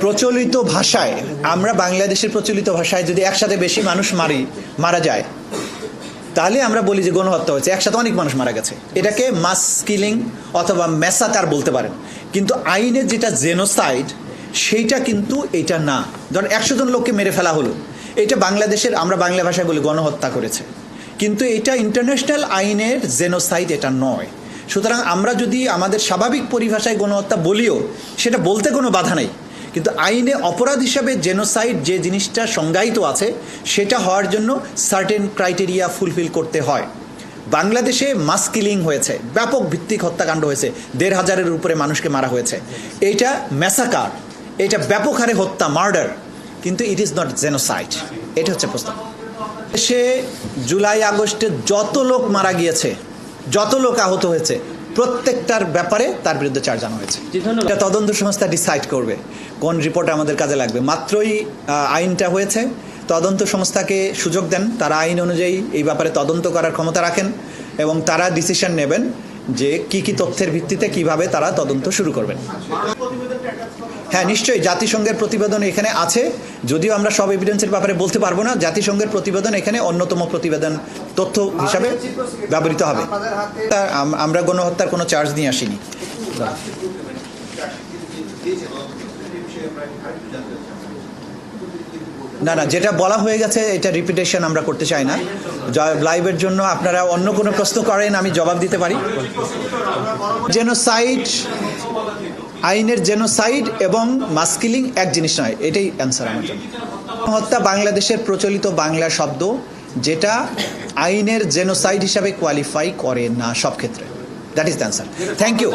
প্রচলিত ভাষায়, আমরা বাংলাদেশের প্রচলিত ভাষায় যদি একসাথে বেশি মানুষ মারি, মারা যায়, তাহলে আমরা বলি যে গণহত্যা হয়েছে। একসাথে অনেক মানুষ মারা গেছে। এটাকে মাস কিলিং অথবা মেসাকার বলতে পারেন। কিন্তু আইনের যেটা জেনোসাইড, সেইটা কিন্তু এটা না। ধরেন একশো জন লোককে মেরে ফেলা হলো। এটা বাংলাদেশের, আমরা বাংলা ভাষায় বলি গণহত্যা করেছে। কিন্তু এটা ইন্টারন্যাশনাল আইনের জেনোসাইড, এটা নয়। সুতরাং আমরা যদি আমাদের স্বাভাবিক পরিভাষায় গণহত্যা বলিও, সেটা বলতে কোনো বাধা নেই। কিন্তু আইনে অপরাধ হিসাবে জেনোসাইড যে জিনিসটা সংজ্ঞায়িত আছে, সেটা হওয়ার জন্য সার্টেন ক্রাইটেরিয়া ফুলফিল করতে হয়। বাংলাদেশে মাস কিলিং হয়েছে, ব্যাপক ভিত্তিক হত্যাকাণ্ড হয়েছে, দেড় হাজারের উপরে মানুষকে মারা হয়েছে। এইটা ম্যাসাকার এটা ব্যাপক হারে হত্যা, মার্ডার, কিন্তু ইট ইজ নট জেনোসাইড এটা হচ্ছে প্রস্তাব দেশে জুলাই আগস্টে যত লোক মারা গিয়েছে, যত লোক আহত হয়েছে প্রত্যেকটার ব্যাপারে তার বিরুদ্ধে চার্জ আনা হয়েছে। এটা তদন্ত সংস্থা ডিসাইড করবে কোন রিপোর্ট আমাদের কাজে লাগবে। মাত্রই আইনটা হয়েছে। তদন্ত সংস্থাকে সুযোগ দেন। তারা আইন অনুযায়ী এই ব্যাপারে তদন্ত করার ক্ষমতা রাখেন এবং তারা ডিসিশন নেবেন যে কি কি তথ্যের ভিত্তিতে কীভাবে তারা তদন্ত শুরু করবেন। হ্যাঁ নিশ্চয়ই জাতিসংঘের প্রতিবেদন এখানে আছে। যদিও আমরা সব এভিডেন্সের ব্যাপারে বলতে পারব না, জাতিসংঘের প্রতিবেদন এখানে অন্যতম প্রতিবেদন তথ্য হিসাবে ব্যবহৃত হবে। আমরা গণহত্যার কোনো চার্জ নিয়ে আসিনি। না না, যেটা বলা হয়ে গেছে, এটা রিপিটেশন আমরা করতে চাই না। লাইভের জন্য আপনারা অন্য কোনো প্রশ্ন করেন, আমি জবাব দিতে পারি। জেনোসাইড আইনের জেনোসাইড এবং মাস্কিলিং এক জিনিস নয়, এটাই অ্যান্সার আমার জন্য। হত্যা বাংলাদেশের প্রচলিত বাংলা শব্দ, যেটা আইনের জেনোসাইড হিসাবে কোয়ালিফাই করে না সব ক্ষেত্রে। That is the answer thank you